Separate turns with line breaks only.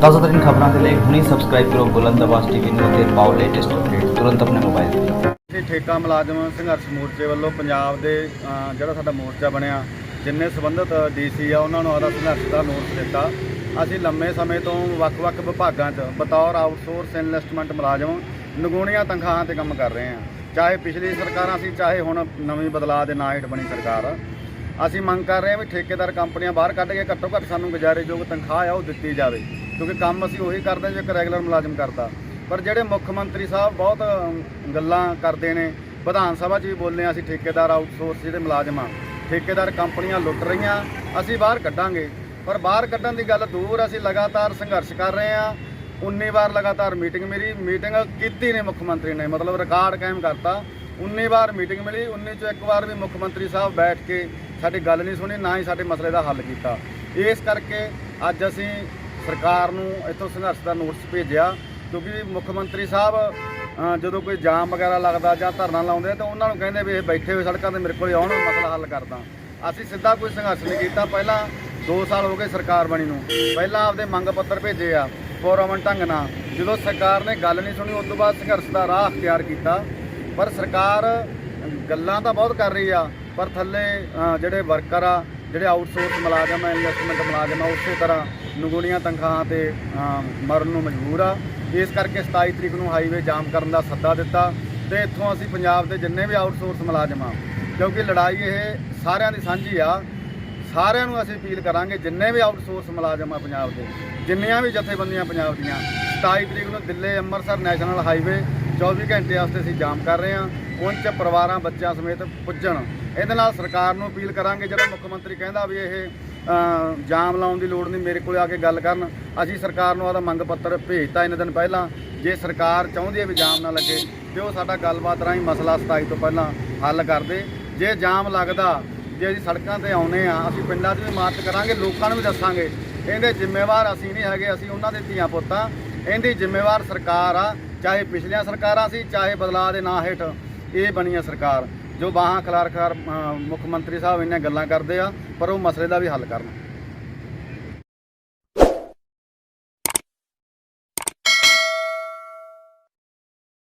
ਤਾਜ਼ਾ ਖਬਰਾਂ ਦੇ ਲਈ ਹੁਣੀ ਸਬਸਕ੍ਰਾਈਬ ਕਰੋ ਬੁਲੰਦਆਵਾਜ਼ ਟੀਵੀ ਨੂੰ ਅਤੇ ਪਾਓ ਲੇਟੈਸਟ ਅਪਡੇਟ ਤੁਰੰਤ ਆਪਣੇ ਮੋਬਾਈਲ ਤੇ।
ਅਸੀਂ ਠੇਕਾ ਮੁਲਾਜ਼ਮ ਸੰਘਰਸ਼ ਮੋਰਚੇ ਵੱਲੋਂ ਪੰਜਾਬ ਦੇ ਅ, ਜਿਹੜਾ ਸਾਡਾ ਮੋਰਚਾ ਬਣਿਆ ਜਿੰਨੇ ਸੰਬੰਧਿਤ ਡੀਸੀ ਆ ਉਹਨਾਂ ਨੂੰ ਆਦਾ ਸੰਘਰਸ਼ ਦਾ ਨੋਟਿਸ ਦਿੱਤਾ। ਅਸੀਂ ਲੰਮੇ ਸਮੇਂ ਤੋਂ ਵੱਖ-ਵੱਖ ਵਿਭਾਗਾਂ 'ਚ ਬਤੌਰ ਆਊਟਸੋਰਸ ਇਨਵੈਸਟਮੈਂਟ ਮੁਲਾਜ਼ਮ ਨਗੂਣੀਆਂ ਤਨਖਾਹਾਂ ਤੇ ਕੰਮ ਕਰ ਰਹੇ ਹਾਂ। ਚਾਹੇ ਪਿਛਲੀ ਸਰਕਾਰਾਂ ਸੀ ਚਾਹੇ ਹੁਣ ਨਵੀਂ ਬਦਲਾਅ ਦੇ ਨਾਂ ਹੇਠ ਬਣੀ ਸਰਕਾਰ। ਆ ਅਸੀਂ ਮੰਗ ਕਰ ਰਹੇ ਹਾਂ ਵੀ ਠੇਕੇਦਾਰ ਕੰਪਨੀਆਂ ਬਾਹਰ ਕੱਢ ਕੇ ਘੱਟੋ ਘੱਟ ਸਾਨੂੰ ਗੁਜ਼ਾਰੇਯੋਗ ਤਨਖਾਹ ਆ ਉਹ ਦਿੱਤੀ ਜਾਵੇ, ਕਿਉਂਕਿ ਕੰਮ ਅਸੀਂ ਉਹੀ ਕਰਦੇ ਜੋ ਇੱਕ ਰੈਗੂਲਰ ਮੁਲਾਜ਼ਮ ਕਰਦਾ। ਪਰ ਜਿਹੜੇ ਮੁੱਖ ਮੰਤਰੀ ਸਾਹਿਬ ਬਹੁਤ ਗੱਲਾਂ ਕਰਦੇ ਨੇ, ਵਿਧਾਨ ਸਭਾ 'ਚ ਵੀ ਬੋਲੇ ਹਾਂ ਅਸੀਂ ਠੇਕੇਦਾਰ ਆਊਟਸੋਰਸ ਜਿਹੜੇ ਮੁਲਾਜ਼ਮ ਆ, ਠੇਕੇਦਾਰ ਕੰਪਨੀਆਂ ਲੁੱਟ ਰਹੀਆਂ, ਅਸੀਂ ਬਾਹਰ ਕੱਢਾਂਗੇ। ਪਰ ਬਾਹਰ ਕੱਢਣ ਦੀ ਗੱਲ ਦੂਰ ਅਸੀਂ ਲਗਾਤਾਰ ਸੰਘਰਸ਼ ਕਰ ਰਹੇ ਹਾਂ। 19 ਵਾਰ ਲਗਾਤਾਰ ਮੀਟਿੰਗ ਮੇਰੀ ਮੀਟਿੰਗ ਕੀਤੀ ਨੇ ਮੁੱਖ ਮੰਤਰੀ ਨੇ, ਮਤਲਬ ਰਿਕਾਰਡ ਕਾਇਮ ਕਰਤਾ। 19 ਵਾਰ ਮੀਟਿੰਗ ਮਿਲੀ 19 ਚੋਂ ਇੱਕ ਵਾਰ ਵੀ ਮੁੱਖ ਮੰਤਰੀ ਸਾਹਿਬ ਬੈਠ ਕੇ ਸਾਡੀ ਗੱਲ ਨਹੀਂ ਸੁਣੀ, ਨਾ ਹੀ ਸਾਡੇ ਮਸਲੇ ਦਾ ਹੱਲ ਕੀਤਾ। ਇਸ ਕਰਕੇ ਅੱਜ ਅਸੀਂ ਸਰਕਾਰ ਨੂੰ ਇੱਥੋਂ ਸੰਘਰਸ਼ ਦਾ ਨੋਟਿਸ ਭੇਜਿਆ, ਕਿਉਂਕਿ ਮੁੱਖ ਮੰਤਰੀ ਸਾਹਿਬ ਜਦੋਂ ਕੋਈ ਜਾਮ ਵਗੈਰਾ ਲੱਗਦਾ ਜਾਂ ਧਰਨਾ ਲਾਉਂਦੇ ਤਾਂ ਉਹਨਾਂ ਨੂੰ ਕਹਿੰਦੇ ਵੀ ਇਹ ਬੈਠੇ ਹੋਏ ਸੜਕਾਂ ਤੇ ਮੇਰੇ ਕੋਲ ਆਉਣ ਮਸਲਾ ਹੱਲ ਕਰਦਾ। ਅਸੀਂ ਸਿੱਧਾ ਕੋਈ ਸੰਘਰਸ਼ ਨਹੀਂ ਕੀਤਾ, ਪਹਿਲਾਂ 2 ਸਾਲ ਹੋ ਗਏ ਸਰਕਾਰ ਬਣੀ ਨੂੰ। ਪਹਿਲਾਂ ਆਪਦੇ ਮੰਗ ਪੱਤਰ ਭੇਜੇ ਆ ਫੋਰਮਨ ਢੰਗ ਨਾਲ। ਜਦੋਂ ਸਰਕਾਰ ਨੇ ਗੱਲ ਨਹੀਂ ਸੁਣੀ, ਉਸ ਤੋਂ ਬਾਅਦ ਸੰਘਰਸ਼ ਦਾ ਰਾਹ ਅਖਤਿਆਰ ਕੀਤਾ। ਪਰ ਸਰਕਾਰ ਗੱਲਾਂ ਤਾਂ ਬਹੁਤ ਕਰ ਰਹੀ ਆ, ਪਰ ਥੱਲੇ ਜਿਹੜੇ ਵਰਕਰ ਆ, ਜਿਹੜੇ ਆਊਟਸੋਰਸ ਮੁਲਾਜ਼ਮ ਆ ਇਨਵੈਸਟਮੈਂਟ ਮੁਲਾਜ਼ਮ ਆ, ਉਸੇ ਤਰ੍ਹਾਂ ਨਗੂਣੀਆਂ ਤਨਖਾਹਾਂ ਤੇ ਮਰਨ ਨੂੰ ਮਜਬੂਰ ਆ। ਇਸ ਕਰਕੇ 27 ਤਰੀਕ ਨੂੰ ਹਾਈਵੇ ਜਾਮ ਕਰਨ ਦਾ ਸੱਦਾ ਦਿੱਤਾ ਤੇ ਇੱਥੋਂ ਅਸੀਂ ਪੰਜਾਬ ਦੇ ਜਿੰਨੇ ਵੀ ਆਊਟਸੋਰਸ ਮੁਲਾਜ਼ਮ ਆ, ਕਿਉਂਕਿ ਲੜਾਈ ਇਹ ਸਾਰਿਆਂ ਦੀ ਸਾਂਝੀ ਆ, ਸਾਰਿਆਂ ਨੂੰ ਅਸੀਂ ਅਪੀਲ ਕਰਾਂਗੇ ਜਿੰਨੇ ਵੀ ਆਊਟਸੋਰਸ ਮੁਲਾਜ਼ਮ ਆ ਪੰਜਾਬ ਦੇ, ਜਿੰਨੀਆਂ ਵੀ ਜਥੇਬੰਦੀਆਂ ਪੰਜਾਬ ਦੀਆਂ 27 ਤਰੀਕ ਨੂੰ ਦਿੱਲੀ ਅੰਮ੍ਰਿਤਸਰ ਨੈਸ਼ਨਲ ਹਾਈਵੇ 24 ਘੰਟੇ ਵਾਸਤੇ ਅਸੀਂ ਜਾਮ ਕਰ ਰਹੇ ਹਾਂ। ਉਹਨਾਂ 'ਚ ਪਰਿਵਾਰਾਂ, ਬੱਚਿਆਂ ਸਮੇਤ ਪੁੱਜਣ। ਇਹਦੇ ਨਾਲ ਸਰਕਾਰ ਨੂੰ ਅਪੀਲ ਕਰਾਂਗੇ ਜਿਹੜਾ ਮੁੱਖ ਮੰਤਰੀ ਕਹਿੰਦਾ ਵੀ ਇਹ ਜਾਮ ਲਾਉਣ ਦੀ ਲੋੜ ਨਹੀਂ, ਮੇਰੇ ਕੋਲ ਆ ਕੇ ਗੱਲ ਕਰਨ। ਅਸੀਂ ਸਰਕਾਰ ਨੂੰ ਆਦਾ ਮੰਗ ਪੱਤਰ ਭੇਜਤਾ ਇਹਨਾਂ ਦਿਨ ਪਹਿਲਾਂ। ਜੇ ਸਰਕਾਰ ਚਾਹੁੰਦੀ ਹੈ ਵੀ ਜਾਮ ਨਾ ਲੱਗੇ, ਤੇ ਉਹ ਸਾਡਾ ਗੱਲਬਾਤ ਰਾਹੀਂ ਮਸਲਾ 27 ਤੋਂ ਪਹਿਲਾਂ ਹੱਲ ਕਰਦੇ ਜੇ ਜਾਮ ਲੱਗਦਾ, ਜੇ ਅਸੀਂ ਸੜਕਾਂ ਤੇ ਆਉਨੇ ਆ ਅਸੀਂ ਪਿੰਡਾਂ 'ਚ ਵੀ ਮਾਰਚ ਕਰਾਂਗੇ, ਲੋਕਾਂ ਨੂੰ ਵੀ ਦੱਸਾਂਗੇ। ਇਹਦੇ ਜ਼ਿੰਮੇਵਾਰ ਅਸੀਂ ਨਹੀਂ ਹੈਗੇ, ਅਸੀਂ ਉਹਨਾਂ ਦੇ ਧੀਆਂ ਪੁੱਤਾਂ। ਇਹਦੀ ਜ਼ਿੰਮੇਵਾਰ ਸਰਕਾਰ ਆ। ਚਾਹੇ ਪਿਛਲੀਆਂ ਸਰਕਾਰਾਂ ਸੀ, ਚਾਹੇ ਬਦਲਾਅ ਦੇ ਨਾਂ ਹੇਠ ਇਹ ਬਣੀ ਆ ਸਰਕਾਰ, ਜੋ ਬਾਹਾਂ ਖਲਾਰ ਖਲਾਰ ਮੁੱਖ ਮੰਤਰੀ ਸਾਹਿਬ ਇੰਨੀਆਂ ਗੱਲਾਂ ਕਰਦੇ ਆ, ਪਰ ਉਹ ਮਸਲੇ ਦਾ ਵੀ ਹੱਲ ਕਰਨ।